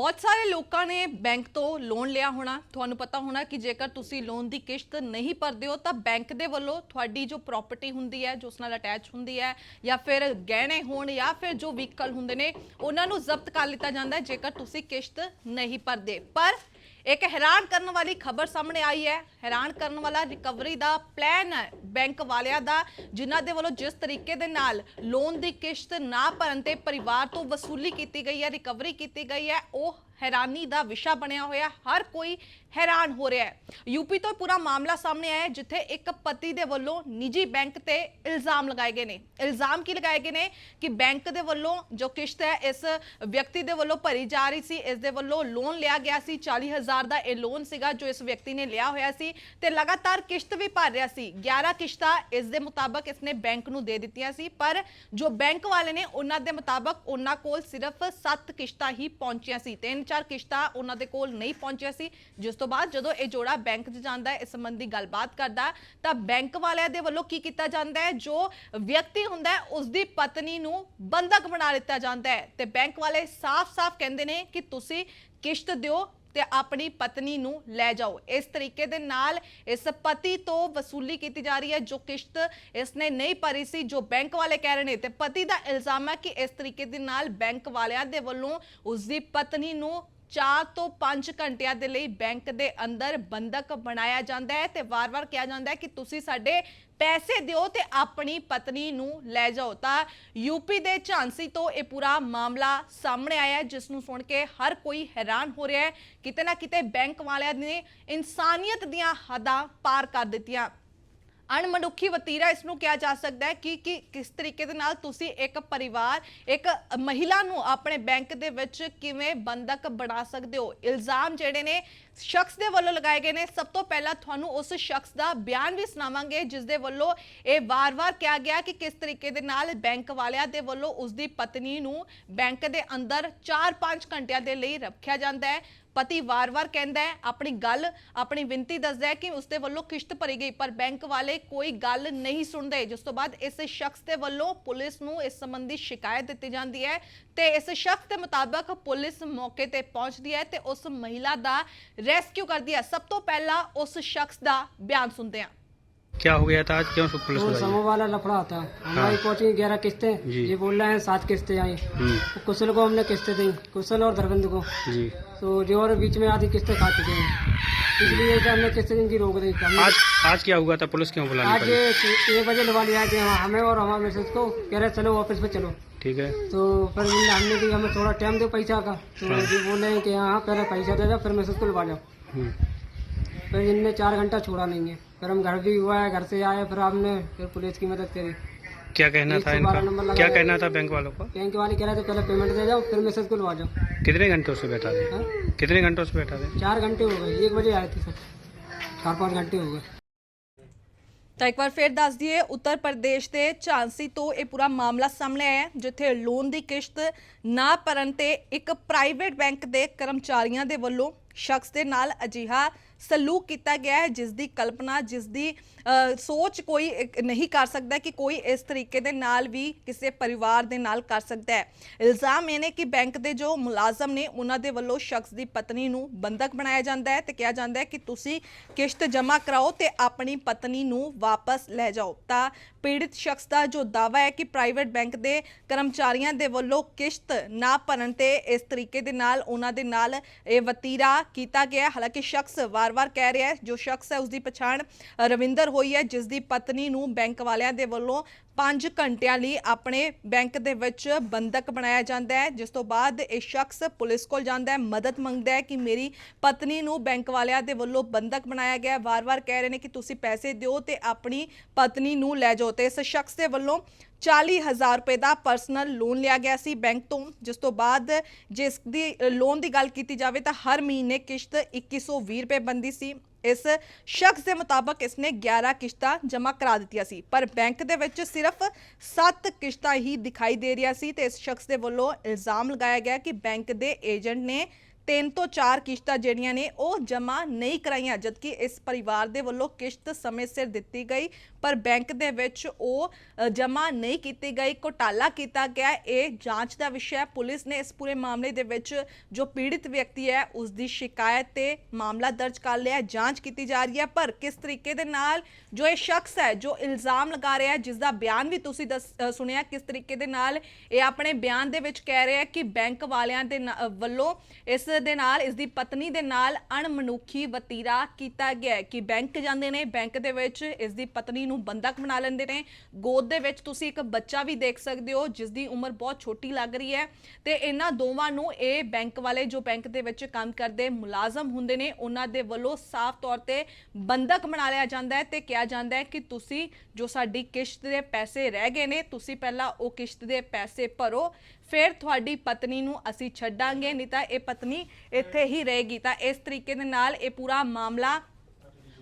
ਬਹੁਤ ਸਾਰੇ ਲੋਕਾਂ ਨੇ ਬੈਂਕ ਤੋਂ ਲੋਨ ਲਿਆ ਹੋਣਾ। ਤੁਹਾਨੂੰ ਪਤਾ ਹੋਣਾ ਕਿ ਜੇਕਰ ਤੁਸੀਂ ਲੋਨ ਦੀ ਕਿਸ਼ਤ ਨਹੀਂ ਭਰਦੇ ਹੋ, ਤਾਂ ਬੈਂਕ ਦੇ ਵੱਲੋਂ ਤੁਹਾਡੀ ਜੋ ਪ੍ਰਾਪਰਟੀ ਹੁੰਦੀ ਹੈ, ਜੋ ਉਸ ਨਾਲ ਅਟੈਚ ਹੁੰਦੀ ਹੈ, ਜਾਂ ਫਿਰ ਗਹਿਣੇ ਹੋਣ ਜਾਂ ਫਿਰ ਜੋ ਵਹੀਕਲ ਹੁੰਦੇ ਨੇ, ਉਹਨਾਂ ਨੂੰ ਜ਼ਬਤ ਕਰ ਲਿੱਤਾ ਜਾਂਦਾ ਹੈ ਜੇਕਰ ਤੁਸੀਂ ਕਿਸ਼ਤ ਨਹੀਂ ਭਰਦੇ। ਪਰ ਇੱਕ ਹੈਰਾਨ ਕਰਨ ਵਾਲੀ ਖਬਰ ਸਾਹਮਣੇ ਆਈ ਹੈ ਹੈਰਾਨ ਕਰਨ ਵਾਲਾ ਰਿਕਵਰੀ ਦਾ ਪਲਾਨ ਹੈ। ਬੈਂਕ ਵਾਲਿਆਂ ਦਾ, ਜਿਨ੍ਹਾਂ ਦੇ ਵੱਲੋਂ ਜਿਸ ਤਰੀਕੇ ਦੇ ਨਾਲ ਲੋਨ ਦੀ ਕਿਸ਼ਤ ਨਾ ਭਰਨ ਤੇ ਪਰਿਵਾਰ ਤੋਂ ਵਸੂਲੀ ਕੀਤੀ ਗਈ ਹੈ ਰਿਕਵਰੀ ਕੀਤੀ ਗਈ ਹੈ, ਉਹ ਹੈਰਾਨੀ ਦਾ ਵਿਸ਼ਾ ਬਣਿਆ ਹੋਇਆ। ਹਰ ਕੋਈ ਹੈਰਾਨ ਹੋ ਰਿਹਾ ਹੈ। ਯੂਪੀ ਤੋਂ ਪੂਰਾ ਮਾਮਲਾ ਸਾਹਮਣੇ ਆਇਆ ਜਿੱਥੇ ਇੱਕ ਪਤੀ ਦੇ ਵੱਲੋਂ ਨਿੱਜੀ ਬੈਂਕ ਤੇ ਇਲਜ਼ਾਮ ਲਗਾਏ ਗਏ ਨੇ। ਇਲਜ਼ਾਮ ਕੀ ਲਗਾਏ ਗਏ ਨੇ? ਕਿ ਬੈਂਕ ਦੇ ਵੱਲੋਂ ਜੋ ਕਿਸ਼ਤ ਹੈ, ਇਸ ਵਿਅਕਤੀ ਦੇ ਵੱਲੋਂ ਭਰੀ ਜਾ ਰਹੀ ਸੀ, ਇਸ ਦੇ ਵੱਲੋਂ ਲੋਨ ਲਿਆ ਗਿਆ ਸੀ। 40000 ਦਾ ਇਹ ਲੋਨ ਸੀਗਾ, ਜੋ ਇਸ ਵਿਅਕਤੀ ਨੇ ਲਿਆ ਹੋਇਆ ਸੀ। ਤੇ ਲਗਾਤਾਰ ਕਿਸ਼ਤ ਵੀ ਭਰ ਰਿਹਾ ਸੀ। 11 ਕਿਸ਼ਤਾਂ ਇਸ ਦੇ ਮੁਤਾਬਕ ਇਸਨੇ ਬੈਂਕ ਨੂੰ ਦੇ ਦਿੱਤੀਆਂ ਸੀ, ਪਰ ਜੋ ਬੈਂਕ ਵਾਲੇ ਨੇ ਉਹਨਾਂ ਦੇ ਮੁਤਾਬਕ ਉਹਨਾਂ ਕੋਲ ਸਿਰਫ 7 ਕਿਸ਼ਤਾਂ ਹੀ ਪਹੁੰਚੀਆਂ ਸੀ। ਤਿੰਨ ਚਾਰ ਕਿਸ਼ਤਾਂ ਉਹਨਾਂ ਦੇ ਕੋਲ ਨਹੀਂ ਪਹੁੰਚੀਆਂ ਸੀ। ਜਿਸ ਤੋਂ ਬਾਅਦ ਜਦੋਂ ਇਹ ਜੋੜਾ ਬੈਂਕ 'ਚ ਜਾਂਦਾ ਹੈ, ਇਸ ਸੰਬੰਧੀ ਗੱਲਬਾਤ ਕਰਦਾ ਤਾਂ ਬੈਂਕ ਵਾਲਿਆਂ ਦੇ ਵੱਲੋਂ ਕੀ ਕੀਤਾ ਜਾਂਦਾ ਹੈ? ਜੋ ਵਿਅਕਤੀ ਹੁੰਦਾ ਹੈ, ਉਸ ਦੀ ਪਤਨੀ ਨੂੰ ਬੰਧਕ ਬਣਾ ਦਿੱਤਾ ਜਾਂਦਾ ਹੈ। ਤੇ ਬੈਂਕ ਵਾਲੇ ਸਾਫ਼-ਸਾਫ਼ ਕਹਿੰਦੇ ਨੇ ਕਿ ਤੁਸੀਂ ਕਿਸ਼ਤ ਦਿਓ ਤੇ ਆਪਣੀ ਪਤਨੀ ਨੂੰ ਲੈ ਜਾਓ। ਇਸ ਤਰੀਕੇ ਦੇ ਨਾਲ ਇਸ ਪਤੀ ਤੋਂ ਵਸੂਲੀ ਕੀਤੀ ਜਾ ਰਹੀ ਹੈ, ਜੋ ਕਿਸ਼ਤ ਇਸਨੇ ਨਹੀਂ ਭਰੀ ਸੀ, ਜੋ ਬੈਂਕ ਵਾਲੇ ਕਹਿ ਰਹੇ ਨੇ। ਤੇ ਪਤੀ ਦਾ ਇਲਜ਼ਾਮ ਹੈ ਕਿ ਇਸ ਤਰੀਕੇ ਦੇ ਨਾਲ ਬੈਂਕ ਵਾਲਿਆਂ ਦੇ ਵੱਲੋਂ ਉਸ ਦੀ ਪਤਨੀ ਨੂੰ 4 ਤੋਂ 5 ਘੰਟਿਆਂ ਦੇ ਲਈ ਬੈਂਕ ਦੇ ਅੰਦਰ ਬੰਦਕ ਬਣਾਇਆ ਜਾਂਦਾ ਹੈ ਤੇ ਵਾਰ-ਵਾਰ ਕਿਹਾ ਜਾਂਦਾ ਹੈ ਕਿ ਤੁਸੀਂ ਸਾਡੇ ਪੈਸੇ ਦਿਓ ਤੇ ਆਪਣੀ ਪਤਨੀ ਨੂੰ ਲੈ ਜਾਓ। ਤਾਂ ਯੂਪੀ ਦੇ ਝਾਂਸੀ ਤੋਂ ਇਹ ਪੂਰਾ ਮਾਮਲਾ ਸਾਹਮਣੇ ਆਇਆ ਜਿਸ ਨੂੰ ਸੁਣ ਕੇ ਹਰ ਕੋਈ ਹੈਰਾਨ ਹੋ ਰਿਹਾ ਹੈ। ਕਿਤੇ ਨਾ ਕਿਤੇ ਬੈਂਕ ਵਾਲਿਆਂ ਨੇ ਇਨਸਾਨੀਅਤ ਦੀਆਂ ਹੱਦਾਂ ਪਾਰ ਕਰ ਦਿੱਤੀਆਂ। ਅਣਮਨੁੱਖੀ ਵਤੀਰਾ ਇਸ ਨੂੰ ਕਿਹਾ ਜਾ ਸਕਦਾ ਹੈ ਕਿ ਕਿ ਕਿਸ ਤਰੀਕੇ ਦੇ ਨਾਲ ਤੁਸੀਂ ਇੱਕ ਪਰਿਵਾਰ, ਇੱਕ ਮਹਿਲਾ ਨੂੰ ਆਪਣੇ ਬੈਂਕ ਦੇ ਵਿੱਚ ਕਿਵੇਂ ਬੰਦਕ ਬਣਾ ਸਕਦੇ ਹੋ? ਇਲਜ਼ਾਮ ਜਿਹੜੇ ਨੇ ਸ਼ਖਸ ਦੇ ਵੱਲੋਂ ਲਗਾਏ ਗਏ ਨੇ। ਸਭ ਤੋਂ ਪਹਿਲਾਂ ਤੁਹਾਨੂੰ ਉਸ ਸ਼ਖਸ ਦਾ ਬਿਆਨ ਵੀ ਸੁਣਾਵਾਂਗੇ, ਜਿਸ ਦੇ ਵੱਲੋਂ ਇਹ ਵਾਰ-ਵਾਰ ਕਿਹਾ ਗਿਆ ਕਿ ਕਿਸ ਤਰੀਕੇ ਦੇ ਨਾਲ ਬੈਂਕ ਵਾਲਿਆਂ ਦੇ ਵੱਲੋਂ ਉਸ ਦੀ ਪਤਨੀ ਨੂੰ ਬੈਂਕ ਦੇ ਅੰਦਰ 4-5 ਘੰਟਿਆਂ ਦੇ ਲਈ ਰੱਖਿਆ ਜਾਂਦਾ ਹੈ। ਪਤੀ ਵਾਰ-ਵਾਰ ਕਹਿੰਦਾ ਹੈ, ਆਪਣੀ ਗੱਲ, ਆਪਣੀ ਵਿੰਤੀ ਦੱਸਦਾ ਹੈ ਕਿ ਉਸਦੇ ਵੱਲੋਂ ਕਿਸ਼ਤ ਭਰੀ ਗਈ, ਪਰ ਬੈਂਕ ਵਾਲੇ ਕੋਈ ਗੱਲ ਨਹੀਂ ਸੁਣਦੇ। ਜਿਸ ਤੋਂ ਬਾਅਦ ਇਸ ਸ਼ਖਸ ਦੇ ਵੱਲੋਂ ਪੁਲਿਸ ਨੂੰ ਇਸ ਸੰਬੰਧੀ ਸ਼ਿਕਾਇਤ ਦਿੱਤੀ ਜਾਂਦੀ ਹੈ ਤੇ ਇਸ ਸ਼ਖਸ ਦੇ ਮੁਤਾਬਕ ਪੁਲਿਸ ਮੌਕੇ ਤੇ ਪਹੁੰਚਦੀ ਹੈ ਤੇ ਉਸ ਮਹਿਲਾ ਦਾ ਰੈਸਕਿਊ ਕਰਦੀ ਹੈ। ਸਭ ਤੋਂ ਪਹਿਲਾਂ ਉਸ ਸ਼ਖਸ ਦਾ ਬਿਆਨ ਸੁਣਦੇ ਹਾਂ। क्या हो गया था? आज क्यों पुलिस वो समूह वाला लफड़ा था। हमारी कोचिंग ग्यारह किस्तें ये बोल रहे हैं सात किस्तें आई। हम्म, कुशल को हमने किस्तें दी कुशल और धर्मेंद्र को। जी। तो जो और बीच में आधी किस्तें खा चुके हैं। इसलिए हमने किस्तें इनकी रोक दी। आज आज क्या हुआ था? पुलिस क्यों बुलानी आज एक बजे लगा लिया कि हाँ, हमें और हमारे मैसेज को कह रहे चलो ऑफ़िस में चलो। ठीक है। तो फिर हमने हमने कि हमें थोड़ा टाइम दो पैसा का। तो हाँ। बोल रहे हैं कि हाँ पहले पैसा दे दो फिर मैसेज को लगा जाओ। हम्म, फिर इनने चार घंटा छोड़ा नहीं है फिर हम घर भी हुआ है घर से आए फिर हमने फिर पुलिस की मदद करी क्या कहना एक था सौ बारह नंबर इनका लगा क्या है। कहना था बैंक वालों का बैंक वाले कह रहे थे पहले पेमेंट दे जाओ फिर मैसेज को लगा जाओ कितने घंटों से बैठा थे हाँ? कितने घंटों से बैठा थे चार घंटे हो गए एक बजे आए थे सब चार पाँच घंटे हो गए ਤਾਂ ਇੱਕ ਵਾਰ ਫੇਰ ਦੱਸ ਦਈਏ ਉੱਤਰ ਪ੍ਰਦੇਸ਼ ਦੇ ਝਾਂਸੀ ਤੋਂ ਇਹ ਪੂਰਾ ਮਾਮਲਾ ਸਾਹਮਣੇ ਆਇਆ ਹੈ, ਜਿੱਥੇ ਲੋਨ ਦੀ ਕਿਸ਼ਤ ਨਾ ਭਰਨ ਤੇ ਇੱਕ ਪ੍ਰਾਈਵੇਟ ਬੈਂਕ ਦੇ ਕਰਮਚਾਰੀਆਂ ਦੇ ਵੱਲੋਂ ਸ਼ਖਸ ਦੇ ਨਾਲ ਅਜਿਹਾ ਸਲੂਕ ਕੀਤਾ ਗਿਆ ਹੈ ਜਿਸ ਦੀ ਕਲਪਨਾ ਜਿਸ ਦੀ ਸੋਚ ਕੋਈ ਨਹੀਂ ਕਰ ਸਕਦਾ ਕਿ ਕੋਈ ਇਸ ਤਰੀਕੇ ਦੇ ਨਾਲ ਵੀ ਕਿਸੇ ਪਰਿਵਾਰ ਦੇ ਨਾਲ ਕਰ ਸਕਦਾ ਹੈ। ਇਲਜ਼ਾਮ ਇਹ ਨੇ ਕਿ ਬੈਂਕ ਦੇ ਜੋ ਮੁਲਾਜ਼ਮ ਨੇ, ਉਹਨਾਂ ਦੇ ਵੱਲੋਂ ਸ਼ਖਸ ਦੀ ਪਤਨੀ ਨੂੰ ਬੰਦਕ ਬਣਾਇਆ ਜਾਂਦਾ ਹੈ ਤੇ ਕਿਹਾ ਜਾਂਦਾ ਹੈ ਕਿ ਤੁਸੀਂ ਕਿਸ਼ਤ ਜਮ੍ਹਾਂ ਕਰਾਓ ਤੇ ਆਪਣੀ ਪਤਨੀ ਨੂੰ ਵਾਪਸ ਲੈ ਜਾਓ। ਤਾਂ ਪੀੜਿਤ ਸ਼ਖਸ ਦਾ ਜੋ ਦਾਵਾ ਹੈ ਕਿ ਪ੍ਰਾਈਵੇਟ ਬੈਂਕ ਦੇ ਕਰਮਚਾਰੀਆਂ ਦੇ ਵੱਲੋਂ ਕਿਸ਼ਤ ਨਾ ਭਰਨ ਤੇ ਇਸ ਤਰੀਕੇ ਦੇ ਨਾਲ ਉਹਨਾਂ ਦੇ ਨਾਲ ਇਹ ਵਤੀਰਾ ਕੀਤਾ ਗਿਆ ਹਾਲਾਂਕਿ ਸ਼ਖਸ ਵਾਰ-ਵਾਰ ਕਹਿ ਰਿਹਾ ਹੈ, ਜੋ ਸ਼ਖਸ ਹੈ ਉਸ ਦੀ ਪਛਾਣ ਰਵਿੰਦਰ ਹੋਈ ਹੈ ਜਿਸ ਦੀ ਪਤਨੀ ਨੂੰ ਬੈਂਕ ਵਾਲਿਆਂ ਦੇ ਵੱਲੋਂ 5 ਘੰਟਿਆਂ ਲਈ ਆਪਣੇ ਬੈਂਕ ਦੇ ਵਿੱਚ ਬੰਦਕ ਬਣਾਇਆ ਜਾਂਦਾ ਹੈ, ਜਿਸ ਤੋਂ ਬਾਅਦ ਇਹ ਸ਼ਖਸ ਪੁਲਿਸ ਕੋਲ ਜਾਂਦਾ ਹੈ, ਮਦਦ ਮੰਗਦਾ ਹੈ ਕਿ ਮੇਰੀ ਪਤਨੀ ਨੂੰ ਬੈਂਕ ਵਾਲਿਆਂ ਦੇ ਵੱਲੋਂ ਬੰਦਕ ਬਣਾਇਆ ਗਿਆ ਹੈ। ਵਾਰ-ਵਾਰ ਕਹਿ ਰਹੇ ਨੇ ਕਿ ਤੁਸੀਂ ਪੈਸੇ ਦਿਓ ਤੇ ਆਪਣੀ ਪਤਨੀ ਨੂੰ ਲੈ ਜਾਓ। ਤੇ ਇਸ ਸ਼ਖਸ ਦੇ ਵੱਲੋਂ 40000 ਰੁਪਏ ਦਾ ਪਰਸਨਲ ਲੋਨ ਲਿਆ ਗਿਆ ਸੀ ਬੈਂਕ ਤੋਂ, ਜਿਸ ਤੋਂ ਬਾਅਦ ਜਿਸ ਦੀ ਲੋਨ ਦੀ ਗੱਲ ਕੀਤੀ ਜਾਵੇ ਤਾਂ ਹਰ ਮਹੀਨੇ ਕਿਸ਼ਤ 2120 ਰੁਪਏ ਬੰਦੀ ਸੀ। ਇਸ ਸ਼ਖਸ ਦੇ ਮੁਤਾਬਕ ਇਸਨੇ 11 ਕਿਸ਼ਤਾਂ ਜਮ੍ਹਾਂ ਕਰਾ ਦਿੱਤੀਆਂ ਸੀ, ਪਰ ਬੈਂਕ ਦੇ ਵਿੱਚ ਸਿਰਫ 7 ਕਿਸ਼ਤਾਂ ਹੀ ਦਿਖਾਈ ਦੇ ਰਹੀਆਂ ਸੀ ਤੇ ਇਸ ਸ਼ਖਸ ਦੇ ਵੱਲੋਂ ਇਲਜ਼ਾਮ ਲਗਾਇਆ ਗਿਆ ਕਿ ਬੈਂਕ ਦੇ ਏਜੰਟ ਨੇ ਤਿੰਨ ਤੋਂ ਚਾਰ ਕਿਸ਼ਤਾਂ ਜਿਹੜੀਆਂ ਨੇ ਉਹ ਜਮ੍ਹਾਂ ਨਹੀਂ ਕਰਾਈਆਂ, ਜਦਕਿ ਇਸ ਪਰਿਵਾਰ ਦੇ ਵੱਲੋਂ ਕਿਸ਼ਤ ਸਮੇਂ ਸਿਰ ਦਿੱਤੀ ਗਈ, ਪਰ ਬੈਂਕ ਦੇ ਵਿੱਚ ਉਹ ਜਮ੍ਹਾਂ ਨਹੀਂ ਕੀਤੀ ਗਈ। ਘੋਟਾਲਾ ਕੀਤਾ ਗਿਆ। ਇਹ ਜਾਂਚ ਦਾ ਵਿਸ਼ਾ ਹੈ। ਪੁਲਿਸ ਨੇ ਇਸ ਪੂਰੇ ਮਾਮਲੇ ਦੇ ਵਿੱਚ ਜੋ ਪੀੜਿਤ ਵਿਅਕਤੀ ਹੈ ਉਸ ਦੀ ਸ਼ਿਕਾਇਤ ਤੇ ਮਾਮਲਾ ਦਰਜ ਕਰ ਲਿਆ ਜਾਂਚ ਕੀਤੀ ਜਾ ਰਹੀ ਹੈ, ਪਰ ਕਿਸ ਤਰੀਕੇ ਦੇ ਨਾਲ ਜੋ ਇਹ ਸ਼ਖਸ ਹੈ, ਜੋ ਇਲਜ਼ਾਮ ਲਗਾ ਰਿਹਾ ਹੈ ਜਿਸ ਦਾ ਬਿਆਨ ਵੀ ਤੁਸੀਂ ਦੱਸ- ਸੁਣਿਆ, ਕਿਸ ਤਰੀਕੇ ਦੇ ਨਾਲ ਇਹ ਆਪਣੇ ਬਿਆਨ ਦੇ ਵਿੱਚ ਕਹਿ ਰਿਹਾ ਹੈ ਕਿ ਬੈਂਕ ਵਾਲਿਆਂ ਦੇ ਨਾ- ਵੱਲੋਂ ਇਸ ਦੇ ਨਾਲ, ਇਸ ਦੀ ਪਤਨੀ ਦੇ ਨਾਲ ਅਣਮਨੁੱਖੀ ਵਤੀਰਾ ਕੀਤਾ ਗਿਆ ਹੈ ਕਿ ਬੈਂਕ ਜਾਂਦੇ ਨੇ, ਬੈਂਕ ਦੇ ਵਿੱਚ ਇਸ ਦੀ ਪਤਨੀ ਨੂੰ ਬੰਦਕ ਬਣਾ ਲੈਂਦੇ ਨੇ। ਗੋਦ ਦੇ ਵਿੱਚ ਤੁਸੀਂ ਇੱਕ ਬੱਚਾ ਵੀ ਦੇਖ ਸਕਦੇ ਹੋ, ਜਿਸ ਦੀ ਉਮਰ ਬਹੁਤ ਛੋਟੀ ਲੱਗ ਰਹੀ ਹੈ ਤੇ ਇਹਨਾਂ ਦੋਵਾਂ ਨੂੰ ਇਹ ਬੈਂਕ ਵਾਲੇ ਜੋ ਬੈਂਕ ਦੇ ਵਿੱਚ ਕੰਮ ਕਰਦੇ ਮੁਲਾਜ਼ਮ ਹੁੰਦੇ ਨੇ, ਉਹਨਾਂ ਦੇ ਵੱਲੋਂ ਸਾਫ਼ ਤੌਰ ਤੇ ਬੰਦਕ ਬਣਾ ਲਿਆ ਜਾਂਦਾ ਹੈ ਤੇ ਕਿਹਾ ਜਾਂਦਾ ਹੈ ਕਿ ਤੁਸੀਂ ਜੋ ਸਾਡੀ ਕਿਸ਼ਤ ਦੇ ਪੈਸੇ ਰਹਿ ਗਏ ਨੇ, ਤੁਸੀਂ ਪਹਿਲਾਂ ਉਹ ਕਿਸ਼ਤ ਦੇ ਪੈਸੇ ਭਰੋ, ਫਿਰ ਤੁਹਾਡੀ ਪਤਨੀ ਨੂੰ ਅਸੀਂ ਛੱਡਾਂਗੇ, ਨਹੀਂ ਤਾਂ ਇਹ ਪਤਨੀ ਇੱਥੇ ਹੀ ਰਹੇਗੀ। ਤਾਂ ਇਸ ਤਰੀਕੇ ਦੇ ਨਾਲ ਇਹ ਪੂਰਾ ਮਾਮਲਾ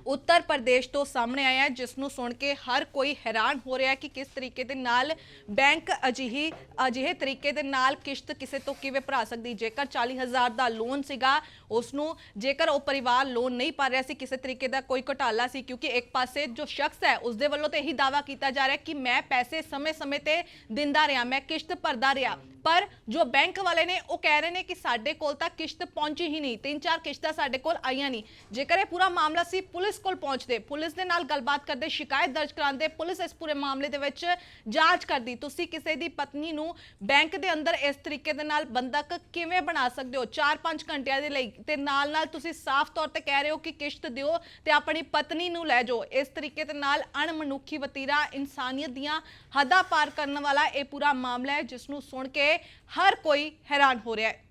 ਉੱਤਰ ਪ੍ਰਦੇਸ਼ ਤੋਂ ਸਾਹਮਣੇ ਆਇਆ ਹੈ, ਜਿਸ ਨੂੰ ਸੁਣ ਕੇ ਹਰ ਕੋਈ ਹੈਰਾਨ ਹੋ ਰਿਹਾ ਹੈ ਕਿ ਕਿਸ ਤਰੀਕੇ ਦੇ ਨਾਲ ਬੈਂਕ ਅਜਿਹੀ ਅਜਿਹੇ ਤਰੀਕੇ ਦੇ ਨਾਲ ਕਿਸ਼ਤ ਕਿਸੇ ਤੋਂ ਕਿਵੇਂ ਭਰਾ ਸਕਦੀ? ਜੇਕਰ 40000 ਦਾ ਲੋਨ ਸੀਗਾ ਉਸ ਨੂੰ ਜੇਕਰ ਉਹ ਪਰਿਵਾਰ ਲੋਨ ਨਹੀਂ ਭਰ ਰਿਹਾ ਸੀ ਕਿਸੇ ਤਰੀਕੇ ਦਾ ਕੋਈ ਘੁਟਾਲਾ ਸੀ ਕਿਉਂਕਿ ਇੱਕ ਪਾਸੇ ਜੋ ਸ਼ਖਸ ਹੈ ਉਸ ਦੇ ਵੱਲੋਂ ਤੇ ਇਹੀ ਦਾਵਾ ਕੀਤਾ ਜਾ ਰਿਹਾ ਕਿ ਮੈਂ ਪੈਸੇ ਸਮੇਂ-ਸਮੇਂ ਤੇ ਦਿੰਦਾ ਰਿਹਾ ਮੈਂ ਕਿਸ਼ਤ ਭਰਦਾ ਰਿਹਾ। ਪਰ ਜੋ ਬੈਂਕ ਵਾਲੇ ਨੇ ਉਹ ਕਹਿ ਰਹੇ ਨੇ ਕਿ ਸਾਡੇ ਕੋਲ ਤਾਂ ਕਿਸ਼ਤ ਪਹੁੰਚੀ ਹੀ ਨਹੀਂ ਤਿੰਨ ਚਾਰ ਕਿਸ਼ਤਾਂ ਸਾਡੇ ਕੋਲ ਆਈਆਂ ਨਹੀਂ। ਜੇਕਰ ਇਹ ਪੂਰਾ ਮਾਮਲਾ ਸੀ ਪੁਲਿਸ ਕੋਲ ਪਹੁੰਚਦੇ। ਪੁਲਿਸ ਦੇ ਨਾਲ ਗੱਲਬਾਤ ਕਰਦੇ, ਸ਼ਿਕਾਇਤ ਦਰਜ ਕਰਾਉਂਦੇ, ਪੁਲਿਸ ਇਸ ਪੂਰੇ ਮਾਮਲੇ ਦੇ ਵਿੱਚ ਜਾਂਚ ਕਰਦੀ। ਤੁਸੀਂ ਕਿਸੇ ਦੀ ਪਤਨੀ ਨੂੰ ਬੈਂਕ ਦੇ ਅੰਦਰ ਇਸ ਤਰੀਕੇ ਦੇ ਨਾਲ ਬੰਦਕ ਕਿਵੇਂ ਬਣਾ ਸਕਦੇ ਹੋ? 4-5 ਘੰਟਿਆਂ ਦੇ ਲਈ ਤੇ ਨਾਲ-ਨਾਲ ਤੁਸੀਂ ਸਾਫ਼ ਤੌਰ ਤੇ ਕਹਿ ਰਹੇ ਹੋ ਕਿ ਕਿਸ਼ਤ ਦਿਓ ਤੇ ਆਪਣੀ ਪਤਨੀ ਨੂੰ ਲੈ ਜਾਓ। ਇਸ ਤਰੀਕੇ ਦੇ ਨਾਲ ਅਣਮਨੁੱਖੀ ਵਤੀਰਾ ਇਨਸਾਨੀਅਤ ਦੀਆਂ ਹੱਦਾਂ ਪਾਰ ਕਰਨ ਵਾਲਾ ਇਹ ਪੂਰਾ ਮਾਮਲਾ ਹੈ, ਜਿਸ ਨੂੰ ਸੁਣ ਕੇ ਹਰ ਕੋਈ ਹੈਰਾਨ ਹੋ ਰਿਹਾ ਹੈ।